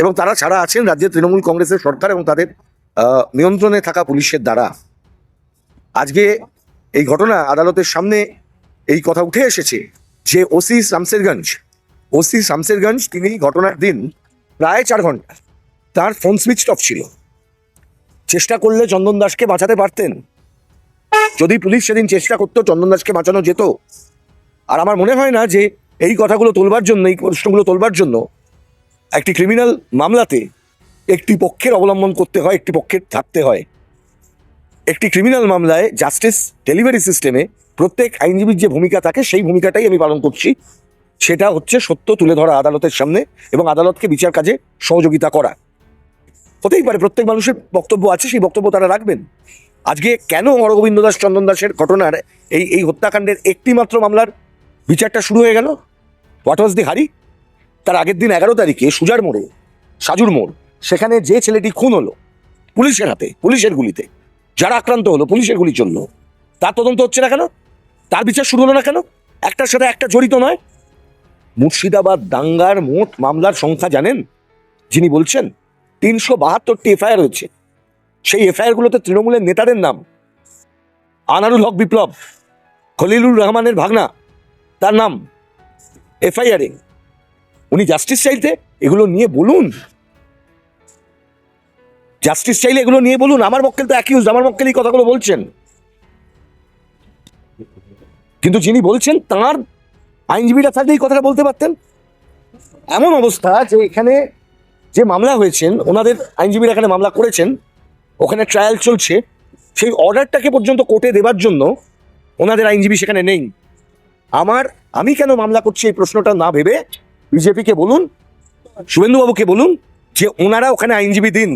এবং তারা ছাড়া আছেন রাজ্যের তৃণমূল কংগ্রেসের সরকার এবং তাদের নিয়ন্ত্রণে থাকা পুলিশের দ্বারা। আজকে এই ঘটনা আদালতের সামনে এই কথা উঠে এসেছে যে ওসি শামসেরগঞ্জ ওসি শামসেরগঞ্জ তিনি ঘটনার দিন প্রায় চার ঘণ্টা তার ফোন সুইচ অফ ছিল। চেষ্টা করলে চন্দন দাসকে বাঁচাতে পারতেন। যদি পুলিশ সেদিন চেষ্টা করতো চন্দন দাসকে বাঁচানো যেত। আর আমার মনে হয় না যে এই কথাগুলো তোলবার জন্য এই প্রশ্নগুলো তোলবার জন্য একটি ক্রিমিনাল মামলাতে একটি পক্ষের অবলম্বন করতে হয়, একটি পক্ষের থাকতে হয়। একটি ক্রিমিনাল মামলায় জাস্টিস ডেলিভারি সিস্টেমে প্রত্যেক আইনজীবীর যে ভূমিকা থাকে, সেই ভূমিকাটাই আমি পালন করছি। সেটা হচ্ছে সত্য তুলে ধরা আদালতের সামনে এবং আদালতকে বিচার কাজে সহযোগিতা করা। হতেই পারে প্রত্যেক মানুষের বক্তব্য আছে, সেই বক্তব্য তারা রাখবেন। আজকে কেন হরগোবিন্দ দাস, চন্দন দাসের ঘটনার এই এই হত্যাকাণ্ডের একটি মাত্র মামলার বিচারটা শুরু হয়ে গেল? হোয়াট ওয়াজ দি হারি তার আগের দিন এগারো তারিখে সুজার মোড়ে, সাজুর মোড়, সেখানে যে ছেলেটি খুন হলো পুলিশের হাতে, পুলিশের গুলিতে, যারা আক্রান্ত হলো পুলিশের গুলির জন্য, তার তদন্ত হচ্ছে না কেন? তার বিচার শুরু হলো না কেন? একটার সাথে একটা জড়িত নয়? মুর্শিদাবাদ দাঙ্গার মোট মামলার সংখ্যা জানেন? যিনি বলছেন, তিনশো বাহাত্তরটি এফআইআর হয়েছে সেই এফআইআরগুলোতে তৃণমূলের নেতাদের নাম। আনারুল হক বিপ্লব, খলিলুর রহমানের ভাগনা, তার নাম। এফআইআরে উনি জাস্টিস চাইতে এগুলো নিয়ে বলুন। জাস্টিস চাইলে এগুলো নিয়ে বলুন। আমার মক্কেল তো অ্যাকিউজ আমার মক্কেল এই কথাগুলো বলছেন। কিন্তু যিনি বলছেন, তার আইনজীবীরা থাকলে এই কথাটা বলতে পারতেন? এমন অবস্থা যে এখানে যে মামলা হয়েছেন, ওনাদের আইনজীবীরা এখানে মামলা করেছেন, ওখানে ট্রায়াল চলছে, সেই অর্ডারটাকে পর্যন্ত কোর্টে দেবার জন্য ওনাদের আইনজীবী সেখানে নেই। আমার, আমি কেন মামলা করছি এই প্রশ্নটা না ভেবে বিজেপিকে বলুন শুভেন্দুবাবুকে বলুন যে ওনারা ওখানে আইনজীবী দিন।